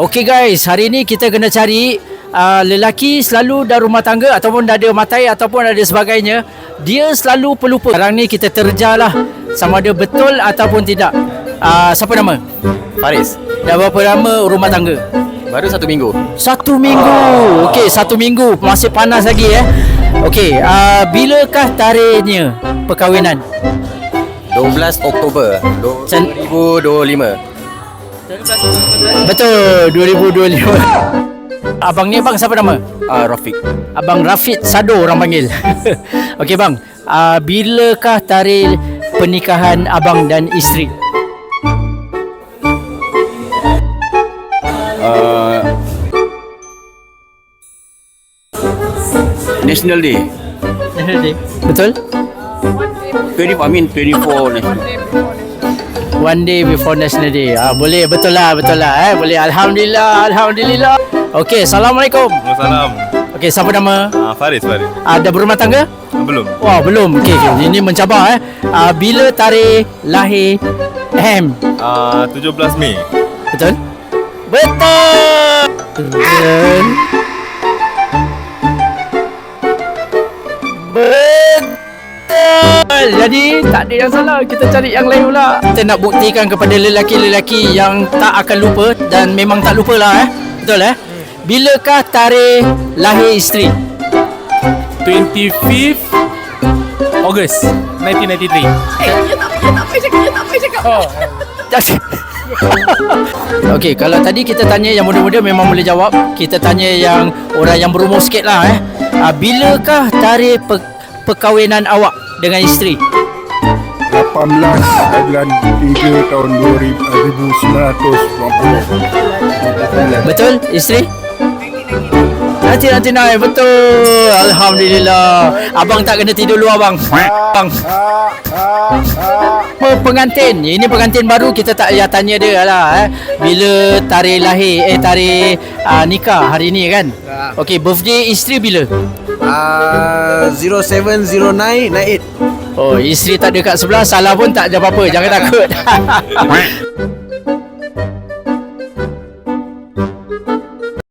Okay guys, hari ni kita kena cari uh, lelaki selalu dah rumah tangga ataupun dah ada matai ataupun ada sebagainya. Dia selalu pelupa. Sekarang ni kita terja lah sama ada betul ataupun tidak. Uh, siapa nama? Faris Dah berapa lama rumah tangga? Baru satu minggu Satu minggu. Okey, satu minggu. Masih panas lagi eh. Okey, uh, bilakah tarikhnya perkahwinan? 12 Oktober do- Sen- 2025 Betul, 2025. Abang ni abang siapa nama? uh, Rafiq Abang Rafid Sado orang panggil. Okey bang, uh, bilakah tarikh pernikahan abang dan isteri? uh, National Day Betul? 20, I mean 24 National One day before National Day. Ah boleh betul lah, betul lah eh. Boleh alhamdulillah, alhamdulillah. Okey, assalamualaikum. Salam. Okey, siapa nama? Ah, Faris, Faris. Ada berumah tangga? Belum. Wah, belum. Okey, okay. ini mencabar eh. Ah bila tarikh lahir Ham? Ah, 17 Mei. Betul? Betul. Betul. Betul. Jadi tak ada yang salah. Kita cari yang lain pula. Kita nak buktikan kepada lelaki-lelaki yang tak akan lupa dan memang tak lupa lah eh. Betul eh? Bilakah tarikh lahir isteri? 25th August 1993. Okey, kalau tadi kita tanya yang muda-muda memang boleh jawab. Kita tanya yang orang yang berumur sikit lah eh. Ah, bilakah tarikh pe- perkahwinan awak dengan isteri? 18 bulan 3 tahun 1990 Betul, isteri? Nanti nanti naik betul. Alhamdulillah. Abang tak kena tidur luar bang. Bang. Pe- Pengantin. Ini pengantin baru kita tak payah tanya dia lah eh. Bila tarikh lahir eh tarikh uh, nikah hari ni kan. Okey, birthday isteri bila? Uh, 070998 Oh, isteri tak ada kat sebelah, salah pun tak ada apa-apa. Jangan takut.